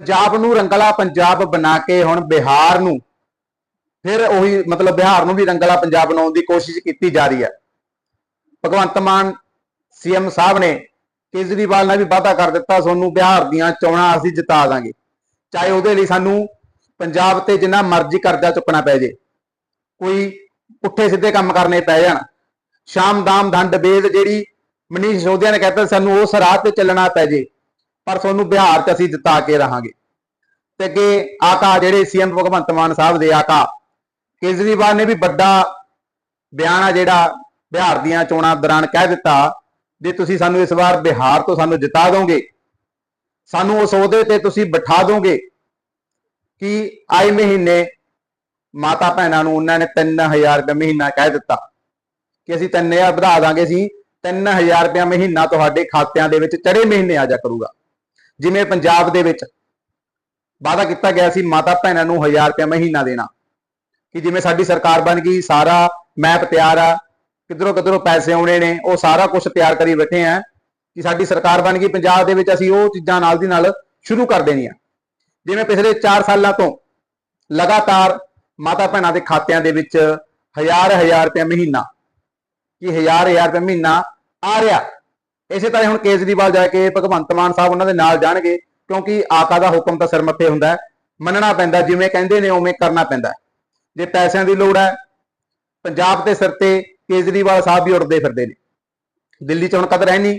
ਪੰਜਾਬ ਨੂੰ ਰੰਗਲਾ ਪੰਜਾਬ ਬਣਾ ਕੇ ਹੁਣ ਬਿਹਾਰ ਨੂੰ, ਫਿਰ ਉਹੀ ਮਤਲਬ ਬਿਹਾਰ ਨੂੰ ਵੀ ਰੰਗਲਾ ਪੰਜਾਬ ਬਣਾਉਣ ਦੀ ਕੋਸ਼ਿਸ਼ ਕੀਤੀ ਜਾ ਰਹੀ ਹੈ। ਭਗਵੰਤ ਮਾਨ ਸੀਐਮ ਸਾਹਿਬ ਨੇ ਕੇਜਰੀਵਾਲ ਨਾਲ ਵੀ ਵਾਅਦਾ ਕਰ ਦਿੱਤਾ, ਤੁਹਾਨੂੰ ਬਿਹਾਰ ਦੀਆਂ ਚੋਣਾਂ ਅਸੀਂ ਜਿਤਾ ਦਾਂਗੇ। ਚਾਹੇ ਉਹਦੇ ਲਈ ਸਾਨੂੰ ਪੰਜਾਬ ਤੇ ਜਿੰਨਾ ਮਰਜ਼ੀ ਕਰਜ਼ਾ ਚੁੱਕਣਾ ਪੈ ਜੇ, ਕੋਈ ਪੁੱਠੇ ਸਿੱਧੇ ਕੰਮ ਕਰਨੇ ਪੈ ਜਾਣ। ਸ਼ਾਮ ਦਾਮ ਦੰਡ ਬੇਦ ਜਿਹੜੀ ਮਨੀਸ਼ ਸੋਧਿਆ ਨੇ ਕਹਿਤਾ, ਸਾਨੂੰ ਉਸ ਰਾਹ ਤੇ ਚੱਲਣਾ ਪੈ ਜੇ। ਪਰ ਤੁਹਾਨੂੰ ਬਿਹਾਰ 'ਚ ਅਸੀਂ ਜਿਤਾ ਕੇ ਰਹਾਂਗੇ। ਤੇ ਅੱਗੇ ਆਕਾ ਜਿਹੜੇ ਸੀਐਮ ਭਗਵੰਤ ਮਾਨ ਸਾਹਿਬ ਦੇ ਆਕਾ, ਕੇਜਰੀਵਾਲ ਨੇ ਵੀ ਵੱਡਾ ਬਿਆਨ ਆ ਜਿਹੜਾ ਬਿਹਾਰ ਦੀਆਂ ਚੋਣਾਂ ਦੌਰਾਨ ਕਹਿ ਦਿੱਤਾ ਵੀ ਤੁਸੀਂ ਸਾਨੂੰ ਇਸ ਵਾਰ ਬਿਹਾਰ ਤੋਂ ਸਾਨੂੰ ਜਿਤਾ ਦੋਗੇ। ਸਾਨੂੰ ਉਸ ਅਹੁਦੇ ਤੇ ਤੁਸੀਂ ਬਿਠਾ ਦੋਗੇ ਕਿ ਆਏ ਮਹੀਨੇ ਮਾਤਾ ਭੈਣਾਂ ਨੂੰ ਉਹਨਾਂ ਨੇ 3000 ਰੁਪਏ ਮਹੀਨਾ ਕਹਿ ਦਿੱਤਾ ਕਿ ਅਸੀਂ 3000 ਵਧਾ ਦਾਂਗੇ, ਅਸੀਂ 3000 ਰੁਪਏ ਮਹੀਨਾ ਤੁਹਾਡੇ ਖਾਤਿਆਂ ਦੇ ਵਿੱਚ ਚੜੇ ਮਹੀਨੇ ਆ ਜਾ ਕਰੂਗਾ। ਜਿਵੇਂ ਪੰਜਾਬ ਦੇ ਵਿੱਚ ਵਾਅਦਾ ਕੀਤਾ ਗਿਆ ਸੀ ਮਾਤਾ ਭੈਣਾਂ ਨੂੰ 1000 ਰੁਪਏ ਮਹੀਨਾ ਦੇਣਾ, ਕਿ ਜਿਵੇਂ ਸਾਡੀ ਸਰਕਾਰ ਬਣ ਗਈ, ਸਾਰਾ ਮੈਪ ਤਿਆਰ ਆ, ਕਿਧਰੋਂ ਕਿਧਰੋਂ ਪੈਸੇ ਆਉਣੇ ਨੇ, ਉਹ ਸਾਰਾ ਕੁਝ ਤਿਆਰ ਕਰੀ ਬੈਠੇ ਆ, ਕਿ ਸਾਡੀ ਸਰਕਾਰ ਬਣ ਗਈ, ਪੰਜਾਬ ਦੇ ਵਿੱਚ ਅਸੀਂ ਉਹ ਚੀਜ਼ਾਂ ਨਾਲ ਦੀ ਨਾਲ ਸ਼ੁਰੂ ਕਰ ਦੇਣੀਆਂ। ਜਿਵੇਂ ਪਿਛਲੇ 4 ਸਾਲਾਂ ਤੋਂ ਲਗਾਤਾਰ ਮਾਤਾ ਭੈਣਾਂ ਦੇ ਖਾਤਿਆਂ ਦੇ ਵਿੱਚ ਹਜ਼ਾਰ ਹਜ਼ਾਰ ਰੁਪਏ ਮਹੀਨਾ, ਕਿ ਹਜ਼ਾਰ ਹਜ਼ਾਰ ਰੁਪਏ ਮਹੀਨਾ ਆ ਰਿਹਾ। ਇਸੇ ਤਰ੍ਹਾਂ ਹੁਣ ਕੇਜਰੀਵਾਲ ਜਾ ਕੇ ਭਗਵੰਤ ਮਾਨ ਸਾਹਿਬ ਉਹਨਾਂ ਦੇ ਨਾਲ ਜਾਣਗੇ, ਕਿਉਂਕਿ ਆਕਾ ਦਾ ਹੁਕਮ ਤਾਂ ਸਿਰ ਮੱਥੇ ਹੁੰਦਾ ਮੰਨਣਾ ਪੈਂਦਾ, ਜਿਵੇਂ ਕਹਿੰਦੇ ਨੇ ਉਵੇਂ ਕਰਨਾ ਪੈਂਦਾ ਜੇ ਪੈਸਿਆਂ ਦੀ ਲੋੜ ਹੈ, ਪੰਜਾਬ ਦੇ ਸਿਰ ਤੇ ਕੇਜਰੀਵਾਲ ਸਾਹਿਬ ਵੀ ਉੱਡਦੇ ਫਿਰਦੇ ਨੇ। ਦਿੱਲੀ 'ਚ ਹੁਣ ਕਦਰ ਹੈ ਨਹੀਂ,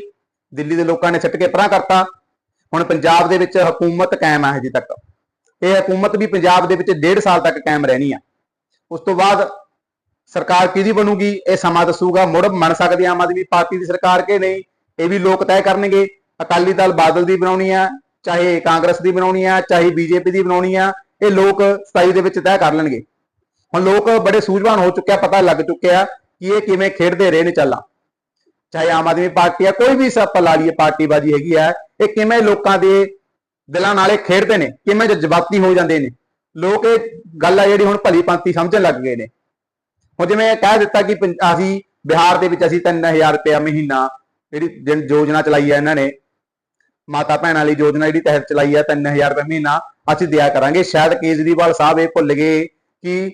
ਦਿੱਲੀ ਦੇ ਲੋਕਾਂ ਨੇ ਛੱਟ ਕੇ ਪਰਾਂ ਕਰਤਾ। ਹੁਣ ਪੰਜਾਬ ਦੇ ਵਿੱਚ ਹਕੂਮਤ ਕਾਇਮ ਹੈ ਹਜੇ ਤੱਕ। ਇਹ ਹਕੂਮਤ ਵੀ ਪੰਜਾਬ ਦੇ ਵਿੱਚ ਡੇਢ ਸਾਲ ਤੱਕ ਕਾਇਮ ਰਹਿਣੀ ਆ। ਉਸ ਤੋਂ ਬਾਅਦ ਸਰਕਾਰ ਕਿਹਦੀ ਬਣੂਗੀ, ਇਹ ਸਮਾਂ ਦੱਸੂਗਾ। ਮੁੜ ਬਣ ਸਕਦੀ ਆਮ ਆਦਮੀ ਪਾਰਟੀ ਦੀ ਸਰਕਾਰ ਕਿ ਨਹੀਂ? ਇਹ ਵੀ ਲੋਕ ਤੈਅ ਕਰਨਗੇ, ਅਕਾਲੀ ਦਲ ਬਾਦਲ ਦੀ ਬਣਾਉਣੀ ਆ, ਚਾਹੇ ਕਾਂਗਰਸ ਦੀ ਬਣਾਉਣੀ ਆ, ਚਾਹੇ ਬੀਜੇਪੀ ਦੀ ਬਣਾਉਣੀ ਆ, ਇਹ ਲੋਕ 27 ਦੇ ਵਿੱਚ ਤੈਅ ਕਰ ਲੈਣਗੇ। ਹੁਣ ਲੋਕ ਬੜੇ ਸੂਝਵਾਨ ਹੋ ਚੁੱਕਿਆ ਪਤਾ ਲੱਗ ਚੁੱਕਿਆ ਕਿ ਇਹ ਕਿਵੇਂ ਖੇਡਦੇ ਰਹੇ ਨੇ ਚੱਲਾਂ। ਚਾਹੇ ਆਮ ਆਦਮੀ ਪਾਰਟੀ ਆ, ਕੋਈ ਵੀ ਸੱਪ ਲਾ ਲਈਏ ਪਾਰਟੀ ਹੈਗੀ ਆ, ਇਹ ਕਿਵੇਂ ਲੋਕਾਂ ਦੇ ਦਿਲਾਂ ਨਾਲੇ ਖੇਡਦੇ ਨੇ, ਕਿਵੇਂ ਜਜ਼ਬਾਤੀ ਹੋ ਜਾਂਦੇ ਨੇ। ਲੋਕ ਇਹ ਗੱਲ ਆ ਜਿਹੜੀ ਹੁਣ ਭਲੀ ਪੰਤੀ ਸਮਝਣ ਲੱਗ ਗਏ ਨੇ। ਹੁਣ ਜਿਵੇਂ ਕਹਿ ਦਿੱਤਾ ਕਿ ਪੰ- ਅਸੀਂ ਬਿਹਾਰ ਦੇ ਵਿੱਚ ਅਸੀਂ 3000 ਰੁਪਏ ਮਹੀਨਾ ਜਿਹੜੀ ਜਿਨ- ਯੋਜਨਾ ਚਲਾਈ ਹੈ ਇਹਨਾਂ ਨੇ, ਮਾਤਾ ਭੈਣਾਂ ਲਈ ਯੋਜਨਾ ਜਿਹੜੀ ਤਹਿਤ ਚਲਾਈ ਹੈ 3000 ਰੁਪਏ ਮਹੀਨਾ, ਅਸੀਂ ਦਿਆ ਕਰਾਂਗੇ। ਸ਼ਾਇਦ ਕੇਜਰੀਵਾਲ ਸਾਹਿਬ ਇਹ ਭੁੱਲ ਗਏ ਕਿ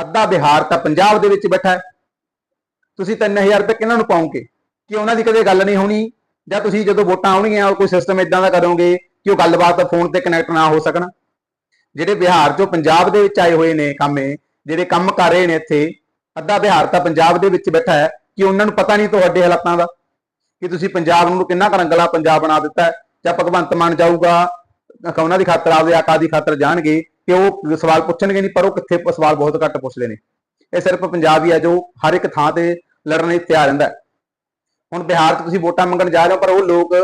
ਅੱਧਾ ਬਿਹਾਰ ਤਾਂ ਪੰਜਾਬ ਦੇ ਵਿੱਚ ਬੈਠਾ ਹੈ। ਤੁਸੀਂ 3000 ਰੁਪਏ ਕਿਹਨਾਂ ਨੂੰ ਪਾਉਂਗੇ ਕਿ ਉਹਨਾਂ ਦੀ ਕਦੇ ਗੱਲ ਨਹੀਂ ਹੋਣੀ? ਜਾਂ ਤੁਸੀਂ ਜਦੋਂ ਵੋਟਾਂ ਆਉਣਗੀਆਂ ਕੋਈ ਸਿਸਟਮ ਇਦਾਂ ਦਾ ਕਰੋਗੇ ਕਿ ਉਹ ਗੱਲਬਾਤ ਫੋਨ ਤੇ ਕਨੈਕਟ ਨਾ ਹੋ ਸਕਣ? ਜਿਹੜੇ ਬਿਹਾਰ ਚੋਂ ਪੰਜਾਬ ਦੇ ਵਿੱਚ ਆਏ ਹੋਏ ਨੇ ਕਾਮੇ, ਜਿਹੜੇ ਕੰਮ ਕਰ ਰਹੇ ਨੇ ਇੱਥੇ, ਅੱਧਾ ਬਿਹਾਰ ਤਾਂ ਪੰਜਾਬ ਦੇ ਵਿੱਚ ਬੈਠਾ ਹੈ, ਕਿ ਉਹਨਾਂ ਨੂੰ ਪਤਾ ਨਹੀਂ ਤੁਹਾਡੇ ਹਾਲਾਤਾਂ ਦਾ? ਕਿ ਤੁਸੀਂ ਪੰਜਾਬ ਨੂੰ ਕਿੰਨਾ ਕਰੰਗਲਾ ਪੰਜਾਬ ਬਣਾ ਦਿੱਤਾ ਜਾਂ ਭਗਵੰਤ ਮਾਨ ਜਾਊਗਾ ਉਹਨਾਂ ਦੀ ਖਾਤਰ ਆਪਦੇ ਆਕਾ ਦੀ ਖਾਤਰ ਜਾਣਗੇ, ਕਿ ਉਹ ਸਵਾਲ ਪੁੱਛਣਗੇ ਨਹੀਂ, ਪਰ ਉਹ ਕਿੱਥੇ ਸਵਾਲ ਬਹੁਤ ਘੱਟ ਪੁੱਛਦੇ ਨੇ। ਇਹ ਸਿਰਫ ਪੰਜਾਬ ਹੀ ਹੈ ਜੋ ਹਰ ਇੱਕ ਥਾਂ ਤੇ ਲੜਨ ਲਈ ਤਿਆਰ ਰਹਿੰਦਾ ਹੁਣ ਬਿਹਾਰ 'ਚ ਤੁਸੀਂ ਵੋਟਾਂ ਮੰਗਣ ਜਾ ਰਹੇ ਹੋ, ਪਰ ਉਹ ਲੋਕ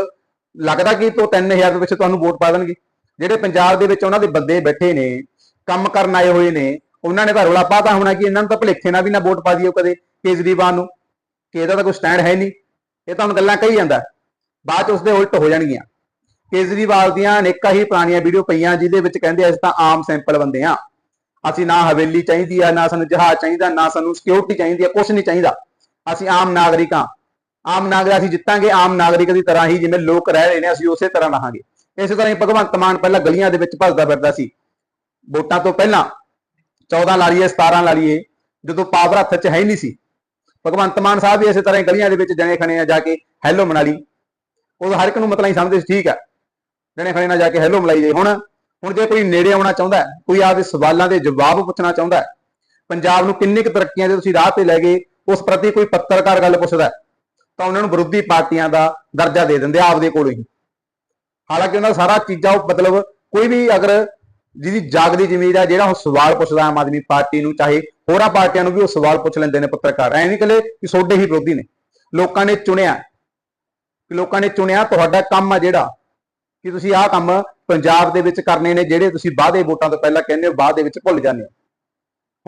ਲੱਗਦਾ ਕਿ ਤੋਂ 3000 ਦੇ ਵਿੱਚ ਤੁਹਾਨੂੰ ਵੋਟ ਪਾ ਦੇਣਗੇ। ਜਿਹੜੇ ਪੰਜਾਬ ਦੇ ਵਿੱਚ ਉਹਨਾਂ ਦੇ ਬੰਦੇ ਬੈਠੇ ਨੇ, ਕੰਮ ਕਰਨ ਆਏ ਹੋਏ ਨੇ, ਉਹਨਾਂ ਨੇ ਤਾਂ ਰੌਲਾ ਪਾਤਾ ਹੋਣਾ ਕਿ ਇਹਨਾਂ ਨੂੰ ਤਾਂ ਭਲੇਖੇ ਨਾਲ ਵੀ ਨਾ ਵੋਟ ਪਾ ਦਿਓ ਕਦੇ ਕੇਜਰੀਵਾਲ ਨੂੰ, ਕਿ ਇਹਦਾ ਤਾਂ ਕੋਈ ਸਟੈਂਡ ਹੈ ਨਹੀਂ। ਇਹ ਤਾਂ ਹੁਣ ਗੱਲਾਂ ਕਹੀ ਜਾਂਦਾ। ਬਾਅਦ ਚ ਉਸਦੇ ਉਲਟ ਹੋ ਜਾਣਗੀਆਂ। ਕੇਜਰੀਵਾਲ ਦੀਆਂ ਅਨੇਕਾਂ ਹੀ ਪੁਰਾਣੀਆਂ ਵੀਡੀਓ ਪਈਆਂ, ਜਿਹਦੇ ਵਿੱਚ ਕਹਿੰਦੇ ਅਸੀਂ ਤਾਂ ਆਮ ਸਿੰਪਲ ਬੰਦੇ ਆ। ਅਸੀਂ ਨਾ ਹਵੇਲੀ ਚਾਹੀਦੀ ਆ, ਨਾ ਸਾਨੂੰ ਜਹਾਜ਼ ਚਾਹੀਦਾ, ਨਾ ਸਾਨੂੰ ਸਿਕਿਉਰਿਟੀ ਚਾਹੀਦੀ ਆ ਕੁਝ ਨਹੀਂ ਚਾਹੀਦਾ। ਅਸੀਂ ਆਮ ਨਾਗਰਿਕ ਹਾਂ ਆਮ ਨਾਗਰਿਕ ਅਸੀਂ ਜਿੱਤਾਂਗੇ, ਆਮ ਨਾਗਰਿਕ ਦੀ ਤਰ੍ਹਾਂ ਹੀ ਜਿਵੇਂ ਲੋਕ ਰਹਿ ਰਹੇ ਨੇ, ਅਸੀਂ ਉਸੇ ਤਰ੍ਹਾਂ ਰਹਾਂਗੇ। ਇਸੇ ਤਰ੍ਹਾਂ ਹੀ ਭਗਵੰਤ ਮਾਨ ਪਹਿਲਾਂ ਗਲੀਆਂ ਦੇ ਵਿੱਚ ਭੱਜਦਾ ਫਿਰਦਾ ਸੀ। ਵੋਟਾਂ ਤੋਂ ਪਹਿਲਾਂ 14 ਲਾ ਲਈਏ 17 ਲਾ ਲਈਏ, ਜਦੋਂ ਪਾਵਰ ਹੱਥ 'ਚ ਹੈ ਹੀ ਨਹੀਂ ਸੀ। ਭਗਵੰਤ ਮਾਨ ਸਾਹਿਬ ਵੀ ਇਸੇ ਤਰ੍ਹਾਂ ਗਲੀਆਂ ਦੇ ਵਿੱਚ ਜਣੇ ਖਣੇ ਆ ਜਾ ਕੇ ਹੈਲੋ ਮਨਾ ਲਈ। ਉਹ ਹਰ ਇੱਕ ਨੂੰ ਮਤਲਬ ਹੀ ਸਮਝਦੇ ਸੀ, ਠੀਕ ਹੈ ਜਣੇ ਖਣੇ ਨਾਲ ਜਾ ਕੇ ਹੈਲੋ ਮਲਾਈ ਜਾਈ ਹੁਣ ਹੁਣ ਜੇ ਕੋਈ ਨੇੜੇ ਆਉਣਾ ਚਾਹੁੰਦਾ ਕੋਈ ਆਪਦੇ ਸਵਾਲਾਂ ਦੇ ਜਵਾਬ ਪੁੱਛਣਾ ਚਾਹੁੰਦਾ ਪੰਜਾਬ ਨੂੰ ਕਿੰਨੀ ਕੁ ਤਰੱਕੀਆਂ ਦੇ ਤੁਸੀਂ ਰਾਹ ਤੇ ਲੈ ਗਏ, ਉਸ ਪ੍ਰਤੀ ਕੋਈ ਪੱਤਰਕਾਰ ਗੱਲ ਪੁੱਛਦਾ ਤਾਂ ਉਹਨਾਂ ਨੂੰ ਵਿਰੋਧੀ ਪਾਰਟੀਆਂ ਦਾ ਦਰਜਾ ਦੇ ਦਿੰਦੇ ਆਪਦੇ ਕੋਲੋਂ ਹੀ। ਹਾਲਾਂਕਿ ਉਹਨਾਂ ਦਾ ਸਾਰਾ ਚੀਜ਼ਾਂ ਉਹ ਮਤਲਬ ਕੋਈ ਵੀ ਅਗਰ ਜਿਹਦੀ ਜਾਗਦੀ ਜ਼ਮੀਰ ਹੈ ਜਿਹੜਾ ਉਹ ਸਵਾਲ ਪੁੱਛਦਾ ਆਮ ਆਦਮੀ ਪਾਰਟੀ ਨੂੰ, ਚਾਹੇ ਹੋਰਾਂ ਪਾਰਟੀਆਂ ਨੂੰ ਵੀ ਉਹ ਸਵਾਲ ਪੁੱਛ ਲੈਂਦੇ ਨੇ ਪੱਤਰਕਾਰ। ਐ ਨਹੀਂ ਕਲੇ ਕਿ ਸੋਡੇ ਹੀ ਵਿਰੋਧੀ ਨੇ। ਲੋਕਾਂ ਨੇ ਚੁਣਿਆ। ਕਿ ਲੋਕਾਂ ਨੇ ਚੁਣਿਆ, ਤੁਹਾਡਾ ਕੰਮ ਆ ਜਿਹੜਾ। ਕਿ ਤੁਸੀਂ ਆਹ ਕੰਮ ਪੰਜਾਬ ਦੇ ਵਿੱਚ ਕਰਨੇ ਨੇ, ਜਿਹੜੇ ਤੁਸੀਂ ਵਾਅਦੇ ਵੋਟਾਂ ਤੋਂ ਪਹਿਲਾਂ ਕਹਿੰਦੇ ਹੋ, ਬਾਅਦ ਦੇ ਵਿੱਚ ਭੁੱਲ ਜਾਂਦੇ ਹੋ।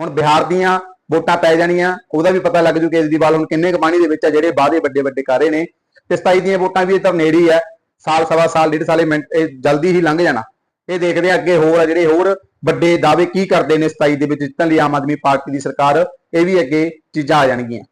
ਹੁਣ ਬਿਹਾਰ ਦੀਆਂ ਵੋਟਾਂ ਪੈ ਜਾਣੀਆਂ, ਉਹਦਾ ਵੀ ਪਤਾ ਲੱਗ ਜੂ ਕੇਜਰੀਵਾਲ ਹੁਣ ਕਿੰਨੇ ਕੁ ਪਾਣੀ ਦੇ ਵਿੱਚ ਆ, ਜਿਹੜੇ ਵਾਅਦੇ ਵੱਡੇ ਵੱਡੇ ਕਰ ਰਹੇ ਨੇ। ਤੇ 27 ਦੀਆਂ ਵੋਟਾਂ ਵੀ ਇਹ ਤਾਂ ਨੇੜੇ ਹੀ ਆ। ਸਾਲ, ਸਵਾ ਸਾਲ, ਡੇਢ ਸਾਲੇ ਮਿੰਟ, ਇਹ ਜਲਦੀ ਹੀ ਲੰਘ ਜਾਣਾ। ਇਹ ਦੇਖਦੇ ਆ ਅੱਗੇ ਹੋਰ ਆ ਜਿਹੜੇ ਹੋਰ ਵੱਡੇ ਦਾਅਵੇ ਕੀ ਕਰਦੇ ਨੇ 27 ਦੇ ਵਿੱਚ ਜਿੱਤਣ ਲਈ ਆਮ ਆਦਮੀ ਪਾਰਟੀ ਦੀ ਸਰਕਾਰ, ਇਹ ਵੀ ਅੱਗੇ ਚੀਜ਼ਾਂ ਆ ਜਾਣਗੀਆਂ।